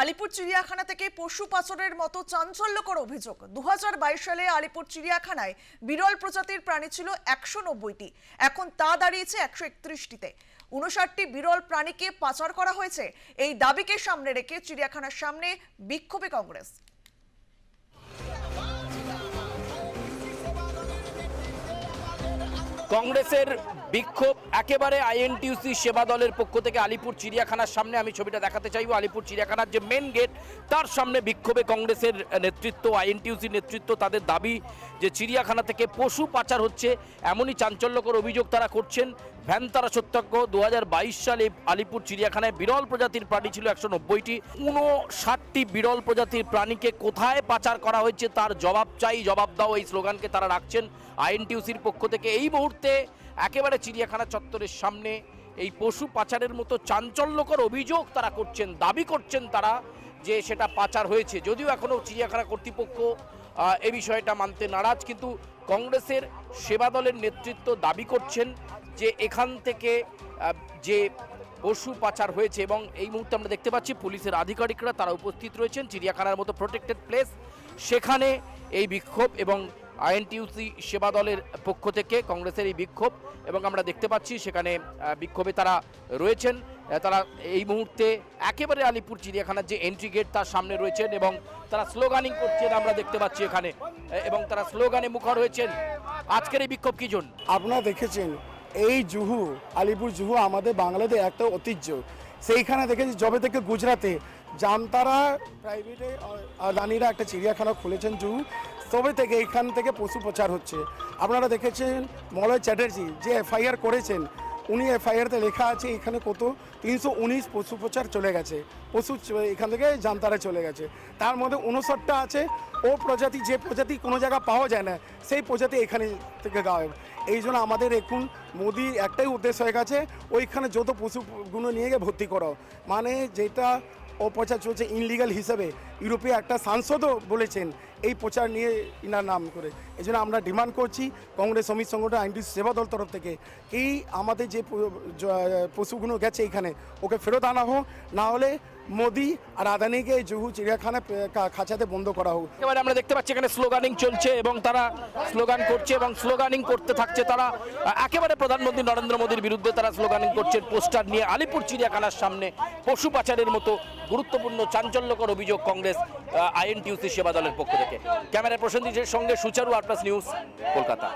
আলিপুর চিড়িয়াখানা থেকে পশু পাচারের মতো চাঞ্চল্যকর অভিযোগ। দু হাজার বাইশ সালে আলিপুর চিড়িয়াখানায় বিরল প্রজাতির প্রাণী ছিল একশো নব্বইটি। এখন তা দাঁড়িয়েছে একশো একত্রিশটিতে। উনষাটটি বিরল প্রাণীকে পাচার করা হয়েছে। এই দাবিকে সামনে রেখে চিড়িয়াখানার সামনে বিক্ষোভে কংগ্রেস। কংগ্রেসের বিক্ষোভ একেবারে আইএনটিউসি সেবা দলের পক্ষ থেকে আলিপুর চিড়িয়াখানার সামনে। আমি ছবিটা দেখাতে চাইব। আলিপুর চিড়িয়াখানার যে মেন গেট তার সামনে বিক্ষোভে কংগ্রেসের নেতৃত্ব, আইএনটিউসির নেতৃত্ব তাদের দাবি যে চিড়িয়াখানা থেকে পশু পাচার হচ্ছে। এমনই চাঞ্চল্যকর অভিযোগ তারা করছেন। ভ্যানতারা সত্যাগ্রহ। দু হাজার সালে আলিপুর চিড়িয়াখানায় বিরল প্রজাতির প্রাণী ছিল একশো নব্বইটি। উনষাটটি বিরল প্রজাতির প্রাণীকে কোথায় পাচার করা হয়েছে তার জবাব চাই, জবাব দাও। এই স্লোগানকে তারা রাখছেন আইএনটিউসির পক্ষ থেকে। এই মুহূর্তে একেবারে চিড়িয়াখানা চত্বরের সামনে। এই পশু পাচারের মতো চাঞ্চল্যকর অভিযোগ তারা করছেন, দাবি করছেন তারা যে সেটা পাচার হয়েছে। যদিও এখনও চিড়িয়াখানা কর্তৃপক্ষ এ বিষয়টা মানতে নারাজ, কিন্তু কংগ্রেসের সেবা দলের নেতৃত্ব দাবি করছেন যে এখান থেকে যে পশু পাচার হয়েছে এবং এই মুহূর্তে আমরা দেখতে পাচ্ছি পুলিশের আধিকারিকরা তারা উপস্থিত রয়েছেন, চিড়িয়াখানার মতো প্রোটেক্টেড প্লেস সেখানে এই বিক্ষোভ এবং আইএনটিউসি সেবা দলের পক্ষ থেকে কংগ্রেসের এই বিক্ষোভ এবং আমরা দেখতে পাচ্ছি সেখানে বিক্ষোভে তারা রয়েছেন। তারা এই মুহূর্তে একেবারে আলিপুর চিড়িয়াখানার যে এন্ট্রি গেট তার সামনে রয়েছেন এবং তারা স্লোগানিং করছেন আমরা দেখতে পাচ্ছি এখানে। এবং তারা স্লোগানে মুখর হয়েছেন। আজকের এই বিক্ষোভ কি আপনারা দেখেছেন, এই জুহু, আলিপুর জুহু আমাদের বাংলাদেশ একটা ঐতিহ্য। সেইখানে দেখেছি যবে থেকে গুজরাতে জামতারা প্রাইভেটে আদানিরা একটা চিড়িয়াখানা খুলেছেন জুহু। তবে থেকে এখান থেকে পশু প্রচার হচ্ছে। আপনারা দেখেছেন মলয় চ্যাটার্জি যে এফআইআর করেছেন, উনি এফআইআরতে লেখা আছে এখানে কত তিনশো উনিশ পশু প্রচার চলে গেছে। পশু এখান থেকে জামতারা চলে গেছে। তার মধ্যে উনষাটটা আছে, ও প্রজাতি যে প্রজাতি কোনো জায়গা পাওয়া যায় না, সেই প্রজাতি এখানে থেকে গায়েব। এই জন্য আমাদের এখন মোদির একটাই উদ্দেশ্য হয়ে গেছে, ওইখানে যত পশুগুলো নিয়ে গিয়ে ভর্তি করো। মানে যেটা অপচার চলছে ইনলিগাল হিসেবে ইউরোপীয় একটা সাংসদও বলেছেন এই প্রচার নিয়ে ইনার নাম করে। এই আমরা ডিমান্ড করছি কংগ্রেস শ্রমিক সংগঠন আইনটি সেবা দল তরফ থেকে এই আমাদের যে পশুগুলো গেছে এখানে, ওকে ফেরত আনা হোক, না হলে মোদি আর আদানিকে জুহু চিড়িয়াখানা খাঁচাতে বন্ধ করা হোক। একেবারে আমরা দেখতে পাচ্ছি এখানে স্লোগানিং চলছে এবং তারা স্লোগান করছে এবং স্লোগানিং করতে থাকছে তারা। একেবারে প্রধানমন্ত্রী নরেন্দ্র মোদীর বিরুদ্ধে তারা স্লোগানিং করছেন পোস্টার নিয়ে আলিপুর চিড়িয়াখানার সামনে পশু পাচারের মতো গুরুত্বপূর্ণ, চাঞ্চল্যকর অভিযোগ কংগ্রেস আইএনটিউসি সেবা দলের পক্ষ থেকে। ক্যামেরা প্রসেনজিতের সঙ্গে সুচারু আটলাস নিউজ কলকাতা।